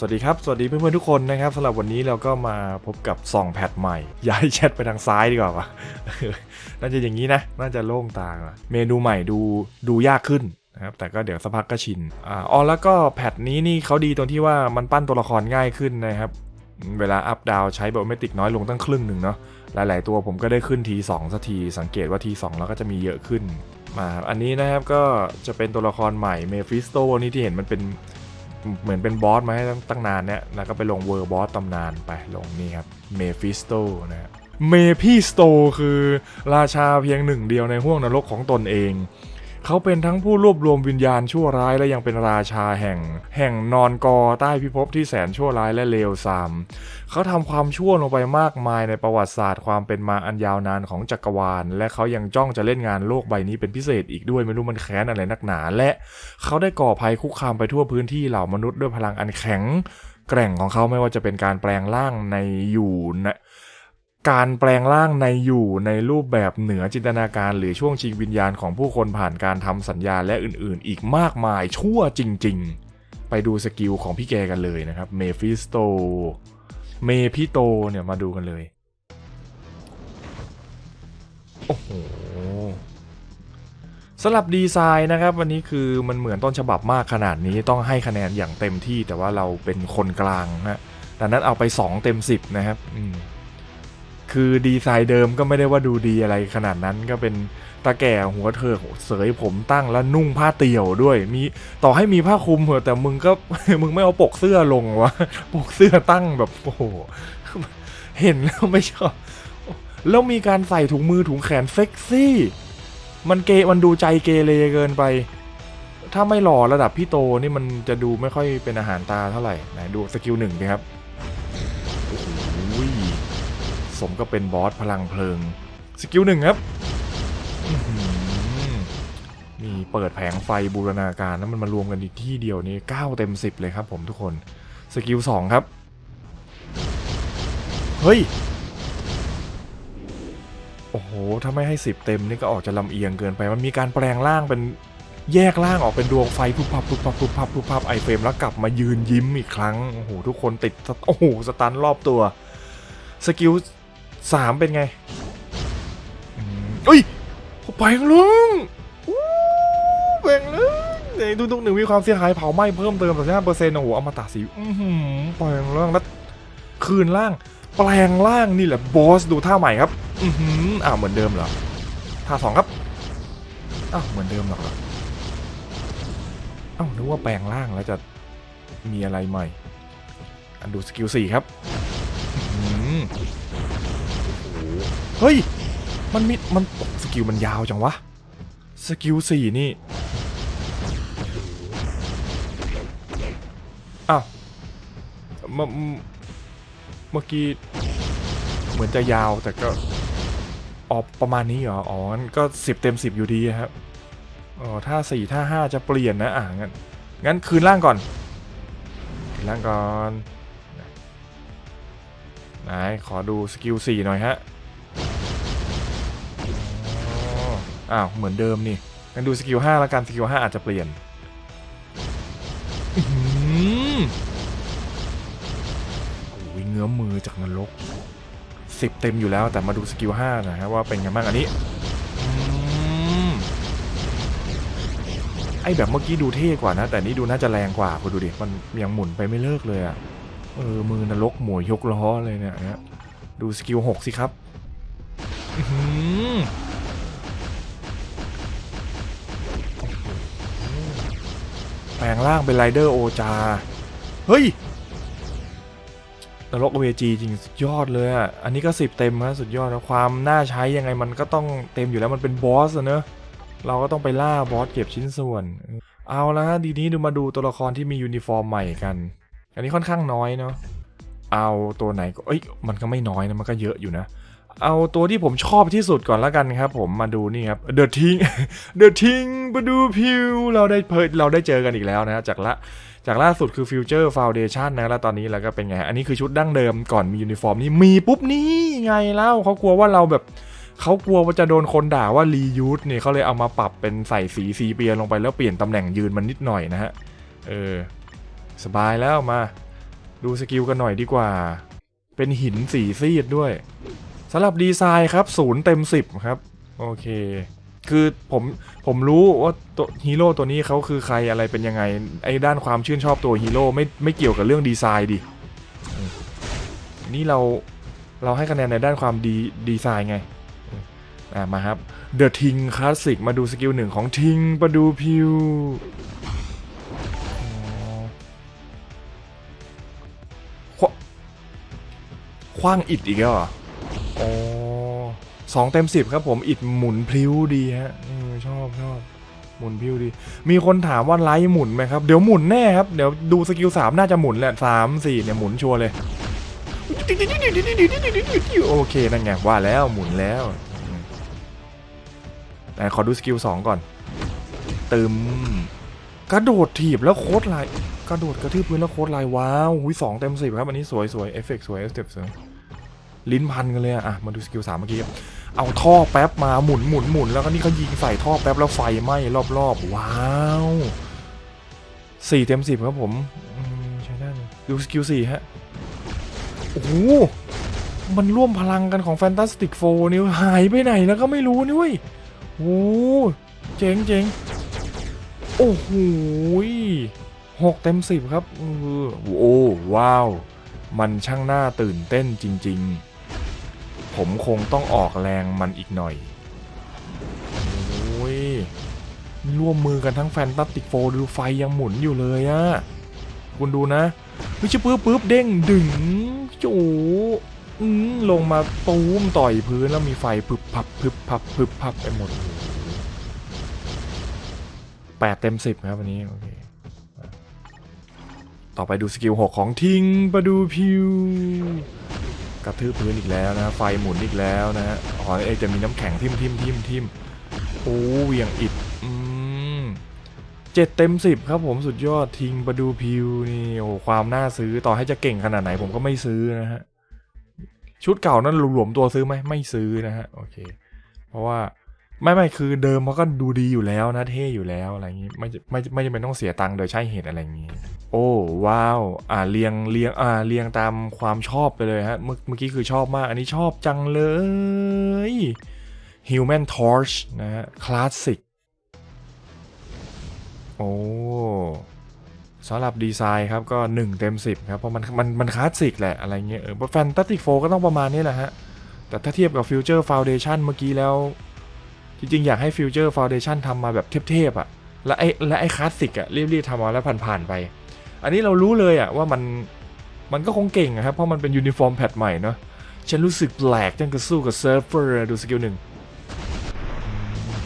สวัสดีครับ สวัสดีเพื่อนๆทุกคนนะครับสำหรับวันนี้เราก็มาพบกับส่องแพทใหม่ ย้ายแชทไปทางซ้ายดีกว่าวะน่าจะอย่างนี้นะ น่าจะโล่งตาว่ะเมนูใหม่ดูดูยากขึ้นนะครับแต่ก็เดี๋ยวสักพักก็ชินอ่าอ๋อแล้วก็แพทนี้นี่เขาดีตรงที่ว่ามันปั้นตัวละครง่ายขึ้นนะครับ เวลาอัพดาวใช้แบบเมติกน้อยลงตั้งครึ่งหนึ่งเนาะหลาย ๆ ตัวผมก็ได้ขึ้นทีสองสักทีสังเกตว่าทีสองแล้วก็จะมีเยอะขึ้นมาครับอันนี้นะครับก็จะเป็นตัวละครใหม่เมฟิสโตนี่ที่เห็นมันเป็น เหมือนเป็นบอสมาให้ตั้งนานเนี่ย แล้วก็ไปลงเวอร์บอสตำนานไปลงนี่ครับเมฟิสโตนะฮะเมพิสโตคือราชาเพียงหนึ่งเดียวในห้วงนรกของตนเอง เขาเป็นทั้งผู้รวบรวมวิญญาณชั่วร้ายและยังเป็นราชาแห่ง แห่งนอนกอใต้พิภพที่แสนชั่วร้ายและเลวทราม เขาทำความชั่วลงไปมากมายในประวัติศาสตร์ความเป็นมาอันยาวนานของจักรวาล และเขายังจ้องจะเล่นงานโลกใบนี้เป็นพิเศษอีกด้วยไม่รู้มันแค้นอะไรนักหนา และเขาได้ก่อภัยคุกคามไปทั่วพื้นที่เหล่ามนุษย์ด้วยพลังอันแข็ง แกร่งของเขาไม่ว่าจะเป็นการแปลงร่างในอยู่นะ การแปลงร่างในอยู่ในรูปแบบเหนือจินตนาการ หรือช่วงชิงวิญญาณของผู้คนผ่านการทำสัญญาและอื่นๆ อีกมากมายชั่วจริง ๆ ไปดูสกิลของพี่แกกันเลยนะครับเมฟิสโตเมพิโตเนี่ยมาดูกันเลย โอ้โหสำหรับดีไซน์นะครับ วันนี้คือมันเหมือนต้นฉบับมากขนาดนี้ต้องให้คะแนนอย่างเต็มที่แต่ว่าเราเป็นคนกลางนะดังนั้นเอาไป 2 เต็ม 10 นะครับอืม คือดีไซน์เดิมก็ไม่ได้ว่าดูดีอะไรขนาดนั้นก็เป็นตาแก่หัวเถิกเสยผมตั้งแล้วนุ่งผ้าเตี่ยวด้วย มีต่อให้มีผ้าคลุมเหอะแต่มึงก็มึงไม่เอาปกเสื้อลงวะปกเสื้อตั้งแบบโอ้โหเห็นแล้วไม่ชอบแล้วมีการใส่ถุงมือถุงแขนเซ็กซี่ มันเกมันดูใจเกเรเกินไป ถ้าไม่หล่อระดับพี่โตนี่มันจะดูไม่ค่อยเป็นอาหารตาเท่าไหร่ไหนดูสกิลหนึ่งดิครับ สมก็เป็นบอสพลังเพลิง สกิลหนึ่งครับมีเปิดแผงไฟบูรณาการแล้วมันมารวมกันอีกที่เดียวนี่9เต็ม 10 เลยครับผมทุกคน สกิล 2 ครับ เฮ้ย โอ้โห ถ้าไม่ให้ 10 เต็มนี่ก็ออกจะลำเอียงเกินไป มันมีการแปลงร่างเป็นแยกร่างออกเป็นดวงไฟพุบพับพุบพับพุบพับพุบพับไอเฟรมแล้วกลับมายืนยิ้มอีกครั้ง โอ้โห ทุกคนติด โอ้โห สตันรอบตัว สกิล สามเป็นไงเอ้ยแปลงร่างแปลงร่างในทุกๆหนึ่งมีความเสียหายเผาไหม้เพิ่มเติมแต่ห้าเปอร์เซ็นต์โอ้โหเอามาตัดสีอื้อหือแปลงร่างแล้วคืนร่าง แปลงร่างนี่แหละบอสดูท่าใหม่ครับ อือหืออ้าวเหมือนเดิมเหรอท่าสองครับอ้าวเหมือนเดิมเหรออ้าวนึกว่าแปลงร่างแล้วจะมีอะไรใหม่ อันดูสกิลสี่ครับ เฮ้ย มันมี มันสกิลมันยาวจังวะ สกิลสี่นี่ อ้าว เมื่อเมื่อกี้ เหมือนจะยาวแต่ก็ออกประมาณนี้เหรอ อ๋องั้นก็สิบเต็มสิบอยู่ดีครับ อ๋อ ถ้าสี่ถ้าห้าจะเปลี่ยนนะ อะงั้น งั้นคืนล่างก่อน คืนล่างก่อน ไหน ขอดูสกิลสี่หน่อยฮะ อ้าว เหมือนเดิมนี่งั้นดูสกิลห้าแล้วกันสกิลห้าอาจจะเปลี่ยนอื้อหือโอ้ยเงื้อมือจากนรกสิบเต็มอยู่แล้วแต่มาดูสกิลห้านะฮะว่าเป็นไงบ้างอันนี้ไอแบบเมื่อกี้ดูเท่กว่านะ แต่นี้ดูน่าจะแรงกว่าคุณดูดิมันยังหมุนไปไม่เลิกเลยอะเออมือนรกหมวยยกล้อเลยเนี่ยนะดูสกิลหกสิครับ แปลงร่างเป็นไรเดอร์โอจา เฮ้ยนรกเวจีจริงสุดยอดเลยอะ อันนี้ก็สิบเต็มนะสุดยอดนะความน่าใช้ยังไงมันก็ต้องเต็มอยู่แล้วมันเป็นบอสอะเนอะเราก็ต้องไปล่าบอสเก็บชิ้นส่วน เอาละฮะดีนี้ดูมาดูตัวละครที่มียูนิฟอร์มใหม่กัน อันนี้ค่อนข้างน้อยเนาะเอาตัวไหนก็เอ้ยมันก็ไม่น้อยนะมันก็เยอะอยู่นะ เอาตัวที่ผมชอบที่สุดก่อนแล้วกันครับ ผมมาดูนี่ครับ The Ting The Ting มาดูพิวเราได้เพิเราได้เจอกันอีกแล้วนะจากละจากล่าสุดคือ Future Foundation นะแล้วตอนนี้เราก็เป็นไง อันนี้คือชุดดั้งเดิมก่อนมียูนิฟอร์มนี่มีปุ๊บนี่ไงเล่าเขากลัวว่าเราแบบเขากลัวว่าจะโดนคนด่าว่ารียูสเนี่ยเขาเลยเอามาปรับเป็นใส่สีสีเปียลงไปแล้วเปลี่ยนตำแหน่งยืนมันนิดหน่อยนะฮะเออสบายแล้วมา ดูสกิลกันหน่อยดีกว่า เป็นหินสีซีดด้วย สำหรับดีไซน์ครับศูนย์เต็มสิบครับ โอเค คือผมผมรู้ว่าตัวฮีโร่ตัวนี้เขาคือใครอะไรเป็นยังไง ไอ้ด้านความชื่นชอบตัวฮีโร่ไม่ไม่เกี่ยวกับเรื่องดีไซน์ดิ นี่เราเราให้คะแนนในด้านความดีดีไซน์ไงอืมอะมาครับ The Ting Classic มาดูสกิลหนึ่งของ Ting ประดูพิวขวคว้างอิดอีกแล้วเหรอ อ๋อสองเต็มสิบครับผมอิดหมุนพลิ้วดีฮะชอบชอบหมุนพลิ้วดี มีคนถามว่าไลท์หมุนไหมครับ เดี๋ยวหมุนแน่ครับ เดี๋ยวดูสกิลสามน่าจะหมุนแหละสามสี่เนี่ยหมุนชัวร์เลย โอเค นั่นไงว่าแล้วหมุนแล้วแต่ขอดูสกิลสองก่อน ตึม กระโดดถีบแล้วโคตรลาย กระโดดกระทืบพื้นแล้วโคตรลายว้าวหุยสองเต็มสิบครับ อันนี้สวยสวยเอฟเฟกสวยเอฟเฟกสวย ลิ้นพันกันเลยอะอะมาดูสกิลสามเมื่อกี้เอาท่อแป๊บมาหมุนหมุนหมุนแล้วก็นี่เขายิงใส่ท่อแป๊บแล้วไฟไหม้รอบๆ ว้าวสี่เต็มสิบครับผมใช้ได้เลยดูสกิลสี่ฮะโอ้โหมันร่วมพลังกันของ Fantastic Four นี่หายไปไหนแล้วก็ไม่รู้นี่เว้ยโอ้หเจ๋งเจ๋งโอ้โหหกเต็มสิบครับโอ้ว้าว มันช่างน่าตื่นเต้นจริง ๆ ผมคงต้องออกแรงมันอีกหน่อยโอ้ยร่วมมือกันทั้ง Fantastic Four ดูไฟยังหมุนอยู่เลยอะคุณดูนะเฮ้ยชิปื๊บปื๊บเด้งดึงโจอืมลงมาตูมต่อยพื้นแล้วมีไฟพึบพับพึบพับพึบพับไปหมดแปดเต็มสิบครับวันนี้โอเคต่อไปดูสกิลหกของทิงประดูพิว กระทืบพื้นอีกแล้วนะไฟหมุนอีกแล้วนะฮะอ๋อเอจะมีน้ำแข็งทิ่มทิ่มทิ่มทิ่มโอ้เหวียงอิดอืมเจ็ดเต็มสิบครับผมสุดยอดทิงประดูพิวนี่โอ้ความน่าซื้อต่อให้จะเก่งขนาดไหนผมก็ไม่ซื้อนะฮะชุดเก่านั้นหลวมๆตัวซื้อไหมไม่ซื้อนะฮะโอเค เพราะว่า ไม่ไม่คือเดิมมันก็ดูดีอยู่แล้วนะเท่อยู่แล้วอะไรอย่างนี้ไม่ไม่ไม่จำเป็นต้องเสียตังค์โดยใช่เหตุอะไรอย่างนี้ โอ้ว้าวอ่าเรียงเรียงอ่าเรียงตามความชอบไปเลยฮะเมื่อเมื่อกี้คือชอบมาก อันนี้ชอบจังเลย Human Torch นะฮะคลาสสิกโอ้สำหรับดีไซน์ครับก็ 1 เต็ม 10 ครับเพราะมันมันมันคลาสสิกแหละอะไรเงี้ยเออแฟนตาติกโฟก็ต้องประมาณนี้แหละฮะ แต่ถ้าเทียบกับ Future Foundation เมื่อกี้แล้ว จริงๆ อยากให้ Future Foundation ทำมาแบบเทพๆอะ่ะ และไอ้และไอ้คลาสสิกอะ่ะรีบๆทำมาแล้วผ่านๆไป อันนี้เรารู้เลยอะ่ะว่ามันมันก็คงเก่งอะครับ เพราะมันเป็นยูนิฟอร์มแพทใหม่เนาะฉันรู้สึกแปลกจังกับสู้กับเซิร์ฟเวอร์ดูสกิลหนึ่ง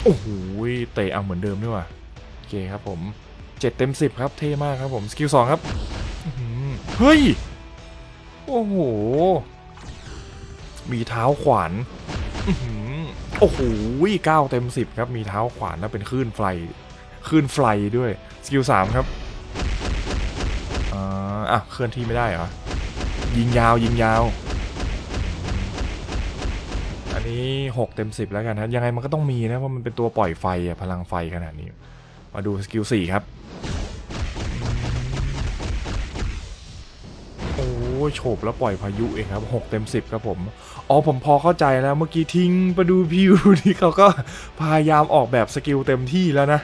โอ้โหเตะเอาเหมือนเดิมด้วยว่ะโอเคครับผม7เต็ม10ครับเท่มากครับผมสกิล2ครับเฮ้ย โอ้โห มีเท้าขวานอื โอ้โหเก้าเต็ม10ครับ มีเท้าขวานแล้วเป็นคลื่นไฟคลื่นไฟด้วย สกิล3ครับอ่าอะเคลื่อนที่ไม่ได้เหรอ ยิงยาวยิงยาว อันนี้6เต็ม10แล้วกันนะยังไงมันก็ต้องมีนะ เพราะมันเป็นตัวปล่อยไฟอะพลังไฟขนาดนี้ มาดูสกิล4ครับ โฉบแล้วปล่อยพายุเองครับ6เต็ม10 ครับผม อ๋อผมพอเข้าใจแล้วเมื่อกี้ทิ้งไปดูพิวที่เขาก็พยายามออกแบบสกิลเต็มที่แล้วนะ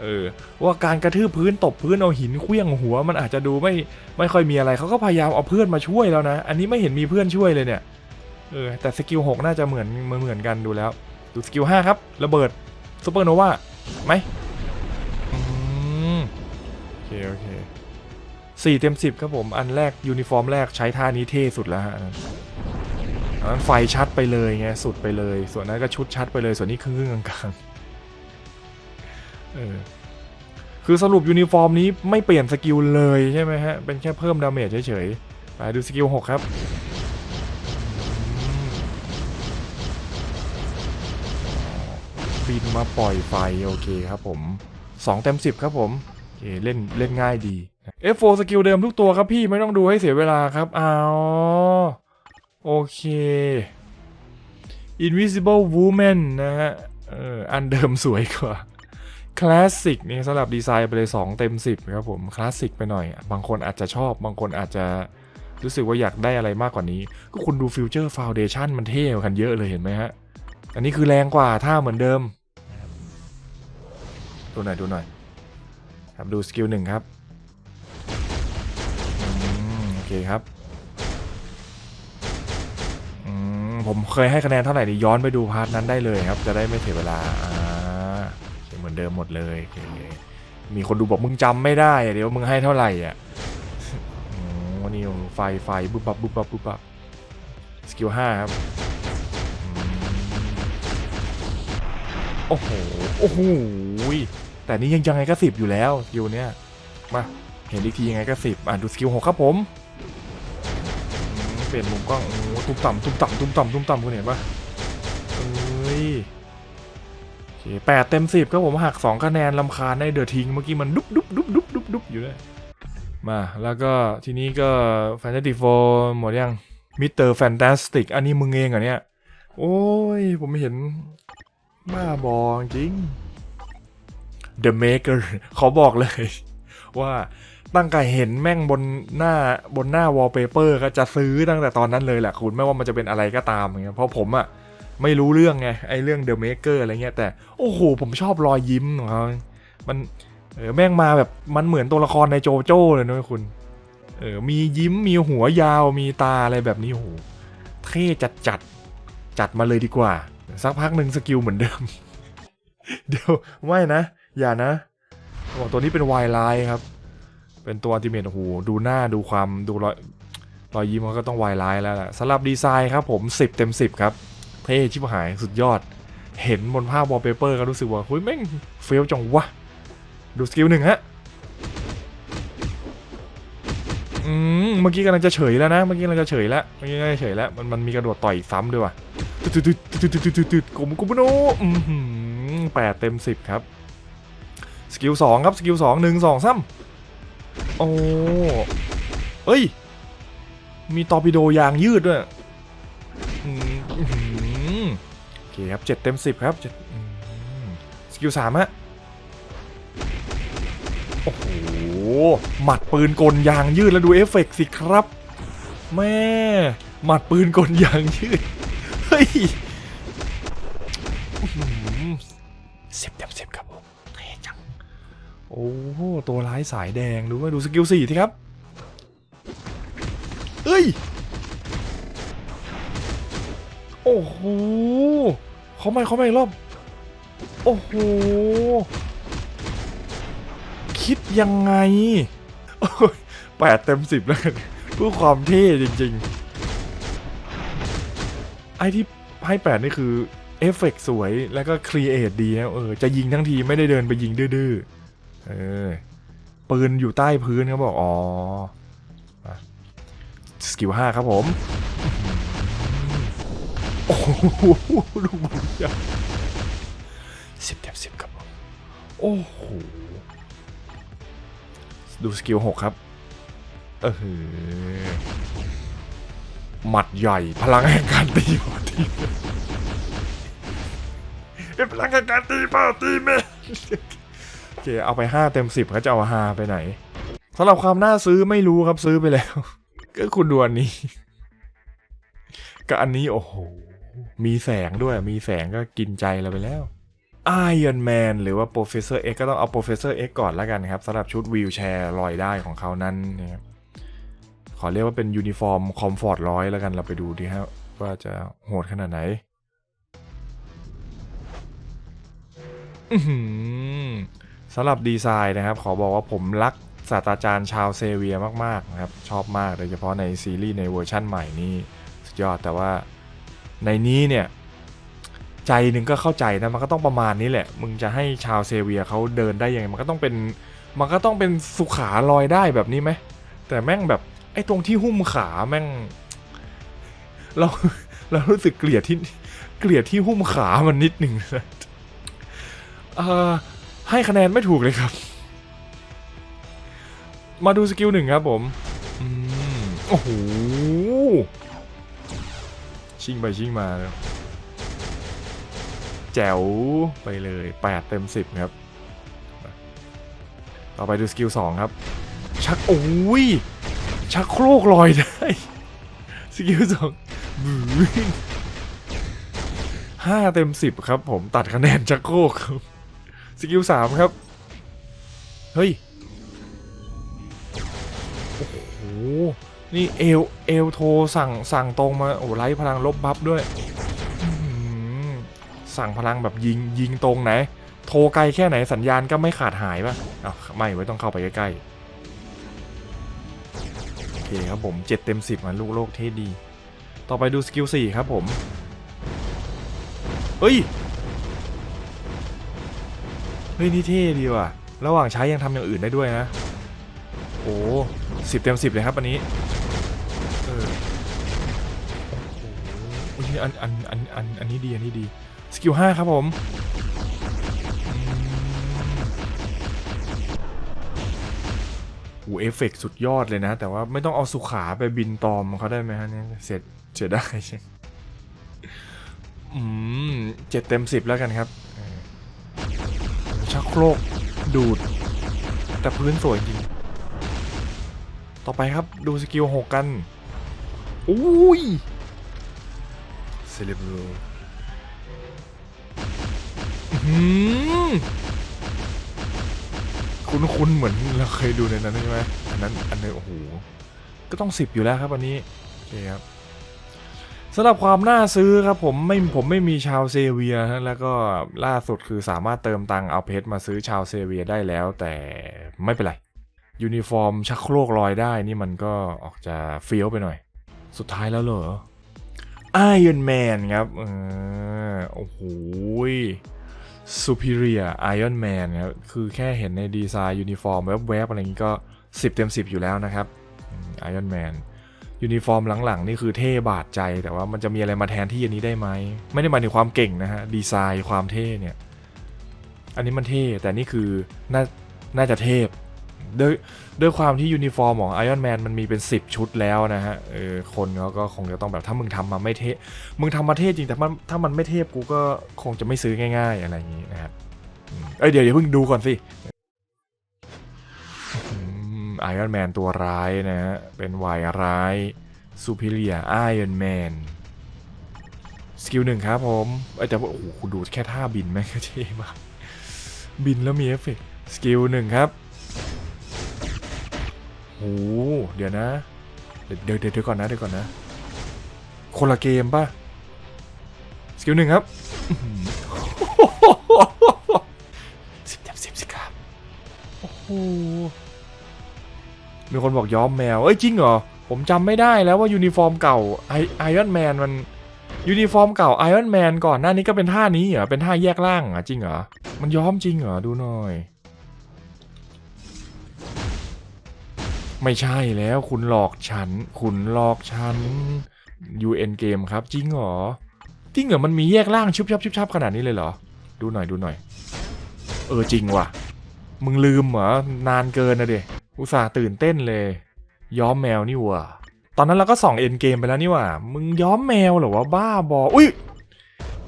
เออ ว่าการกระทืบพื้นตบพื้นเอาหินเคลี้ยงหัวมันอาจจะดูไม่ไม่ค่อยมีอะไรเขาก็พยายามเอาเพื่อนมาช่วยแล้วนะ อันนี้ไม่เห็นมีเพื่อนช่วยเลยเนี่ย เออ แต่สกิล6น่าจะเหมือนเหมือนกันดูแล้ว ดูสกิล5ครับระเบิดซูเปอร์โนวาไหมอืมโอเคโอเค สี่เต็มสิบครับผม อันแรกยูนิฟอร์มแรกใช้ท่านี้เท่สุดแล้วฮะอันนั้นไฟชัดไปเลยไงสุดไปเลย ส่วนนั้นก็ชุดชัดไปเลย ส่วนนี้ครึ่งๆกลางๆเออคือสรุปยูนิฟอร์มนี้ไม่เปลี่ยนสกิลเลยใช่ไหมฮะ เป็นแค่เพิ่มดาเมจเฉยๆไปดูสกิลหกครับบินมาปล่อยไฟ โอเคครับผม 2 เต็ม 10 ครับผม โอเค เล่นเล่นง่ายดี F4 สกิลเดิมทุกตัวครับพี่ไม่ต้องดูให้เสียเวลาครับอ้าวโอเค Invisible Woman นะฮะเอออันเดิมสวยกว่าคลาสสิกนี่สำหรับดีไซน์ไปเลย 2 เต็ม 10 ครับผมคลาสสิกไปหน่อย บางคนอาจจะชอบ บางคนอาจจะรู้สึกว่าอยากได้อะไรมากกว่านี้ ก็คุณดูฟิวเจอร์ฟาวเดชันมันเท่กันเยอะเลยเห็นไหมฮะ อันนี้คือแรงกว่าท่าเหมือนเดิม ดูหน่อย ดูหน่อย ครับดูสกิลหนึ่งครับ คครับผมเคยให้คะแนนเท่าไหร่ดีย้อนไปดูพาร์ทนั้นได้เลยครับ จะได้ไม่เสียเวลาอ่าเหมือนเดิมหมดเลยเมีคนดูบอกมึงจำไม่ได้อะเดี๋ยวมึงให้เท่าไหร่อะโอ้นี่ไฟไฟบุบบับบุบบับบุบบับสกิลห้าครับโอ้โหโอ้โหแต่นี่ยังยังไงก็สิบอยู่แล้วสกิลเนี้ยมาเห็นอีกทียังไงก็สิบอะดูสกิลหกครับผม ลี่ยนมุมกล้องโอ้โหตุ้มต่ำตุ้มต่ำตุ้มต่ำตุ้มต่ำคุณเห็นปะเอ้ยโอเคแปดเต็มสิบก็ผมหักสองคะแนนลำคาญได้เดอดทิ้งเมื่อกี้มันดุ๊บดุ๊บดุ๊บดุ๊บดุ๊บดุ๊บอยู่เลยมาแล้วก็ทีนี้ก็แฟนตาซีโฟหมดยังมิสเตอร์แฟนตาสติกอันนี้มึงเองเหรอเนี่ย โอ้ย ผมเห็นบ้าบอจริง The Maker เขาบอกเลยว่า ตั้งแต่เห็นแม่งบนหน้าบนหน้าวอลเปเปอร์ก็จะซื้อตั้งแต่ตอนนั้นเลยแหละคุณไม่ว่ามันจะเป็นอะไรก็ตามอย่างเงี้ยเพราะผมอะไม่รู้เรื่องไงไอ้เรื่อง The Maker อะไรเงี้ยแต่โอ้โหผมชอบรอยยิ้มของเขามันเออแม่งมาแบบมันเหมือนตัวละครในโจโจ้เลยนะคุณเออมียิ้มมีหัวยาวมีตาอะไรแบบนี้โอ้โหเท่จัดจัดจัดมาเลยดีกว่า สักพักหนึ่งสกิลเหมือนเดิม เดี๋ยวไม่นะ อย่านะบอกตัวนี้เป็นวายไลน์ครับ เป็นตัวอัลติเมทโอ้โหดูหน้าดูความดูรอยรอยยิ้มมันก็ต้องวายไลน์แล้วแหละสำหรับดีไซน์ครับผม 10 เต็ม 10 ครับ เท่ชิบหายสุดยอด เห็นบนภาพวอลเปเปอร์ก็รู้สึกว่าเฮ้ยแม่งเฟลจังวะ ดูสกิลหนึ่งฮะอืมเมื่อกี้กำลังจะเฉยแล้วนะ เมื่อกี้กำลังจะเฉยแล้วเมื่อกี้กำลังจะเฉยแล้วมันมันมีกระโดดต่อยซ้ำด้วยว่ะตึ๊ดตึ๊ดตึ๊ดตึ๊ดตึ๊ดตึ๊ดกุมกุมโนอืมแปดเต็มสิบครับ สกิลสองครับ สกิลสองหนึ่งสองซ้ำ โอ้เอ้ย มีตอร์ปิโดยางยืดด้วยอืมอื้อหือโอเคครับเจ็ดเต็มสิบครับเจ็ดอืมสกิลสามฮะ โอ้โห หมัดปืนกลยางยืดแล้วดูเอฟเฟกต์สิครับ แม่ หมัดปืนกลยางยืด เฮ้ยสิบเต็มสิบครับผมเท่จัง โอ้โหตัวร้ายสายแดงดูว่าดูสกิลสี่ทีครับ เอ้ย โอ้โหเขาไม่เขาไม่อีกรอบ โอ้โห คิดยังไงแปดเต็มสิบแล้วกันเพื่อความเท่จริงๆ ไอที่ให้แปดนี่คือ เอฟเฟกต์สวยแล้วก็ครีเอทดีนะเออ จะยิงทั้งทีไม่ได้เดินไปยิงดื้อๆ เออ ปืนอยู่ใต้พื้นเขาบอก อ๋อ สกิลห้าครับผม โอ้โหลูกบอลยาสิบเต็มสิบครับผม โอ้โห ดูสกิลหกครับ เออหมัดใหญ่ พลังแห่งการตีปาตีเป็นพลังแห่งการตีปาตีแม่ โอเคเอาไปห้าเต็มสิบเขาจะเอาฮาไปไหนสำหรับความน่าซื้อไม่รู้ครับซื้อไปแล้ว ก็คุณดูอันนี้ก็อันนี้โอ้โห มีแสงด้วยมีแสงก็กินใจเราไปแล้ว Iron Man หรือว่า Professor X ก็ต้องเอา Professor X ก่อนแล้วกันครับสำหรับชุดวีลแชร์ลอยได้ของเขานั้นนะครับขอเรียกว่าเป็นยูนิฟอร์มคอมฟอร์ตร้อยแล้วกันเราไปดูดีครับว่าจะโหดขนาดไหนอื้อหือ สำหรับดีไซน์นะครับ ขอบอกว่าผมรักศาสตราจารย์ชาวเซเวียมากๆนะครับ ชอบมากโดยเฉพาะในซีรีส์ในเวอร์ชั่นใหม่นี่สุดยอดแต่ว่าในนี้เนี่ยใจหนึ่งก็เข้าใจนะมันก็ต้องประมาณนี้แหละ มึงจะให้ชาวเซเวียเขาเดินได้ยังไงมันก็ต้องเป็นมันก็ต้องเป็นสุขาลอยได้แบบนี้ไหมแต่แม่งแบบไอ้ตรงที่หุ้มขาแม่ง เราเรารู้สึกเกลียดที่เกลียดที่หุ้มขามันนิดหนึ่งนะเอ่อ ให้คะแนนไม่ถูกเลยครับ มาดูสกิลหนึ่งครับผมโอ้โห ชิงไปชิงมาแจ๋วไปเลย 8 เต็ม 10 ครับ ต่อไปดูสกิลสองครับ ชัก โอ้ย ชักโครกลอยได้ สกิลสองบื้อห้าเต็มสิบครับผมตัดคะแนนชักโครกครับ สกิลสามครับ เฮ้ย โอ้โห นี่เอลเอลโทรสั่งสั่งตรงมา โอ้ไล่พลังลบบัฟด้วย สั่งพลังแบบยิงยิงตรงไหน โทรไกลแค่ไหนสัญญาณก็ไม่ขาดหายป่ะอ้าวไม่ไว้ต้องเข้าไปใกล้ๆ โอเคครับผม7เต็ม10มันลูกโลกเท่ดี ต่อไปดูสกิล4ครับผม เฮ้ย เฮ้ยนี่เท่ดีว่ะ ระหว่างใช้ยังทำอย่างอื่นได้ด้วยนะ โอ้สิบเต็มสิบเลยครับอันนี้ เออโอ้โหอันอันอันอันอันนี้ดีอันนี้ดี สกิลห้าครับผมอืมโอ้เอฟเฟกต์สุดยอดเลยนะ แต่ว่าไม่ต้องเอาสุขาไปบินตอมเขาได้ไหมฮะเนี่ยเสร็จเสียได้ใช่อืมเจ็ดเต็มสิบแล้วกันครับ โครกดูด แต่พื้นสวยจริง ต่อไปครับดูสกิลหกกัน อุ้ยเซเลบรคุ้นคุ้นๆเหมือนเราเคยดูในนั้นใช่ไหมอันนั้นอันนึงโอ้โห ก็ต้องสิบอยู่แล้วครับวันนี้ โอเคครับ สำหรับความน่าซื้อครับผมไม่ผมไม่มีชาวเซเวียแล้วก็ล่าสุดคือสามารถเติมตังเอาเพชรมาซื้อชาวเซเวียได้แล้ว แต่ไม่เป็นไรยูนิฟอร์มชักโครกลอยได้นี่มันก็ออกจะเฟี้ยวไปหน่อย สุดท้ายแล้วเหรอ Iron Man ครับเออโอ้โห Superior Iron Man ครับคือแค่เห็นในดีไซน์ยูนิฟอร์มแวบๆอะไรนี้ก็ 10 เต็ม 10 อยู่แล้วนะครับไอืม Iron Man ยูนิฟอร์มหลังๆ นี่คือเท่บาดใจ แต่ว่ามันจะมีอะไรมาแทนที่อันนี้ได้ไหม ไม่ได้หมายถึงความเก่งนะฮะ ดีไซน์ความเท่เนี่ย อันนี้มันเท่ แต่นี่คือน่าน่าจะเทพด้วยด้วยความที่ยูนิฟอร์มของ Iron Man มันมีเป็น 10 ชุดแล้วนะฮะเออคนเขาก็คงจะต้องแบบถ้ามึงทำมาไม่เทพมึงทำมาเทพจริงแต่มันถ้ามันไม่เทพกูก็คงจะไม่ซื้อง่าย ๆ อะไรอย่างนี้นะครับเอ้ยเดี๋ยวเดี๋ยวเพิ่งดูก่อนสิ ไอออนแมนตัวร้ายนะฮะ เป็นวายร้ายซูเปอร์เรียไอออนแมนสกิลหนึ่งครับผมแต่ว่าโอ้โหคุณดูแค่ท่าบินแม่งก็เท่มากบินแล้วมีเอฟเฟกต์สกิลหนึ่งครับโอ้โหเดี๋ยวนะ เดี๋ยวเดี๋ยวก่อนนะเดี๋ยวก่อนนะ คนละเกมป่ะ สกิลหนึ่งครับสิบเต็มสิบสิครับ โอ้โห มีคนบอกย้อมแมว เอ้ยจริงเหรอ ผมจำไม่ได้แล้วว่ายูนิฟอร์มเก่าไอไอออนแมนมันยูนิฟอร์มเก่าไอออนแมนก่อนหน้านี้ก็เป็นท่านี้เหรอ เป็นท่าแยกล่างเหรอจริงเหรอ มันย้อมจริงเหรอ ดูหน่อย ไม่ใช่แล้วคุณหลอกฉัน คุณหลอกฉัน UN เกมครับจริงเหรอ จริงเหรอ มันมีแยกล่างชุบชับชุบชับขนาดนี้เลยเหรอ ดูหน่อยดูหน่อย เออจริงว่ะ มึงลืมเหรอนานเกินนะเด อุตส่าห์ตื่นเต้นเลย ย้อมแมวนี่ว่ะตอนนั้นเราก็ส่องเอ็นเกมไปแล้วนี่ว่ะมึงย้อมแมวเหรอวะบ้าบอ อุ้ย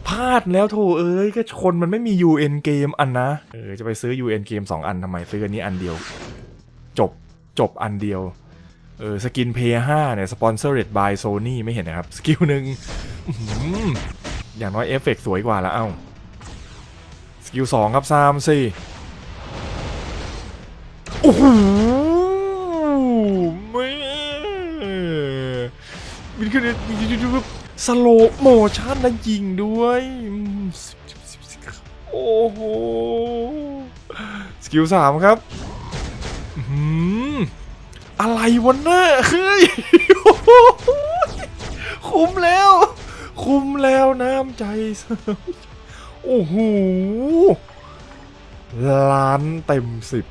พลาดแล้วโถเอ้ยก็คนมันไม่มี UN เกมอันนะ เออจะไปซื้อ UN เกมสองอันทำไมซื้ออันนี้อันเดียว จบจบอันเดียว เออสกินเพย์ห้าเนี่ยสปอนเซอร์เรดบายโซนี่ไม่เห็นนะครับ สกิลหนึ่งอย่างน้อยเอฟเฟกต์สวยกว่าล้วเอ้า สกิลสองครับซามสิโอ้โหแม่บินขึ้นสโลโมชั่นแล้วยิงด้วย โอ้โห สกิลสามครับอื้อหืออะไรวะน่ะเฮ้ยคุ้มแล้ว คุ้มแล้วน้ำใจ โอ้โห ล้านเต็มสิบ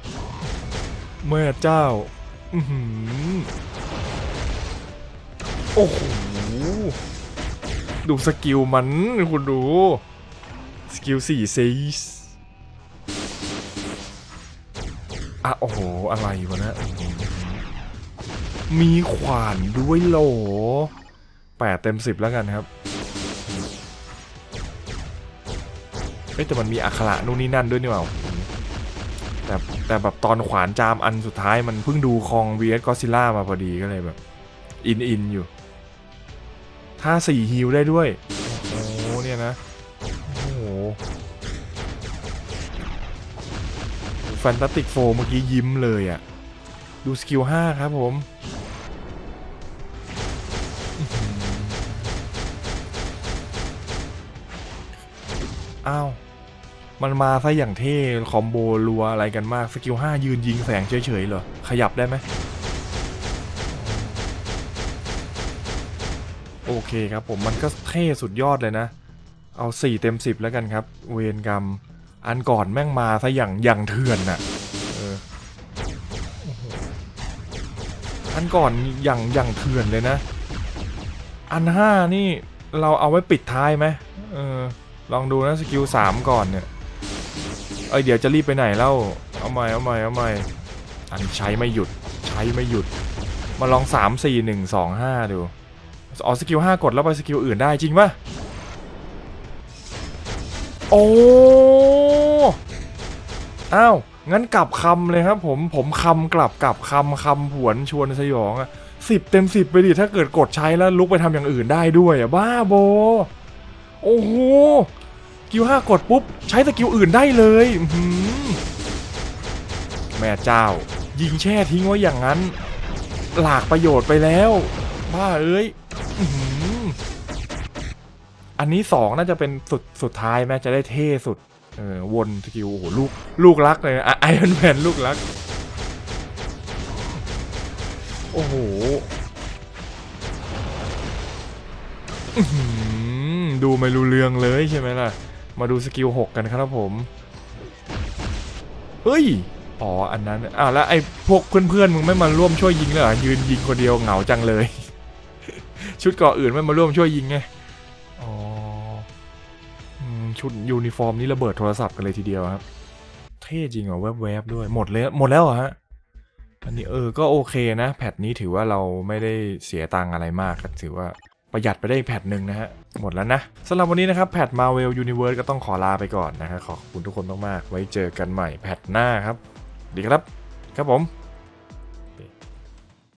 แม่เจ้า อือหือโอ้โห ดูสกิลมัน คุณดู สกิลสี่ซีสอะ โอ้โห อะไรวะนะ มีขวานด้วยโหลแปดเต็มสิบแล้วกันครับเอ้ยแต่มันมีอักขระนู่นนี่นั่นด้วยนี่หว่าแต่ แต่แบบตอนขวานจามอันสุดท้ายมันเพิ่งดูคอง vs ก็ซิล่ามาพอดีก็เลยแบบ อินอินอยู่ถ้าสี่ฮิลได้ด้วยโอ้เนี่ยนะโอ้โหแฟนตาติกโฟเมื่อกี้ยิ้มเลยอะ่ะ ดูสกิล5ครับผมอ้าว มันมาซะอย่างเท่คอมโบรัวอะไรกันมากสกิล5ยืนยิงแสงเฉยๆเหรอ ขยับได้ไหมโอเคครับผมมันก็เท่สุดยอดเลยนะ เอา 4 เต็ม 10 แล้วกันครับ เวนกรรม อันก่อนแม่งมาซะอย่างอย่างเถื่อนน่ะอันก่อนอย่างอย่างเถื่อนเลยนะ อัน5นี่เราเอาไว้ปิดท้ายไหมเออลองดูนะสกิล3ก่อนเนี่ย เอ้ยเดี๋ยวจะรีบไปไหนเล่า เอาใหม่เอาใหม่เอาใหม่อันใช้ไม่หยุดใช้ไม่หยุด มาลอง 3 4 1 2 5 ดูอ๋อสกิล5กดแล้วไปสกิลอื่นได้จริงปะโอ้อ้าวงั้นกลับคำเลยครับผมผมคำกลับกลับคำคำผวนชวนสยองอะสิบเต็มสิบไปดิถ้าเกิดกดใช้แล้วลุกไปทำอย่างอื่นได้ด้วยอะบ้าโบ โอ้โห กิล5กดปุ๊บ ใช้สกิลอื่นได้เลยแม่เจ้า ยิงแช่ทิ้งไว้อย่างนั้น หลากประโยชน์ไปแล้วบ้าเอ้ยอันนี้สองน่าจะเป็นสุดสุดท้ายแม้จะได้เท่สุดเออวนสกิลโอ้โหลูกลูกรักเลยไอรอนแมนลูกรัก โอ้โหดูไม่รู้เรื่องเลยใช่ไหมล่ะ มาดูสกิลหกกันครับผม เฮ้ย อ๋อ อันนั้นอ้าแล้วไอ้พวกเพื่อนๆ มึงไม่มาร่วมช่วยยิงเลยเหรอยืนยิงคนเดียวเหงาจังเลย ชุดเกาะอื่นไม่มาร่วมช่วยยิงไง อ๋อชุดยูนิฟอร์มนี้ระเบิดโทรศัพท์กันเลยทีเดียวครับ เท่จริงเหรอแวบๆด้วย หมดเลยหมดแล้วเหรอฮะ อันนี้เออ ก็โอเคนะ แพทนี้ถือว่าเราไม่ได้เสียตังอะไรมากก็ถือว่า ประหยัดไปได้อีกแพทหนึ่งนะฮะ หมดแล้วนะสำหรับวันนี้นะครับแพท Marvel Universe ก็ต้องขอลาไปก่อนนะครับขอบคุณทุกคนมากๆ ไว้เจอกันใหม่แพทหน้าครับ ดีครับ ครับผม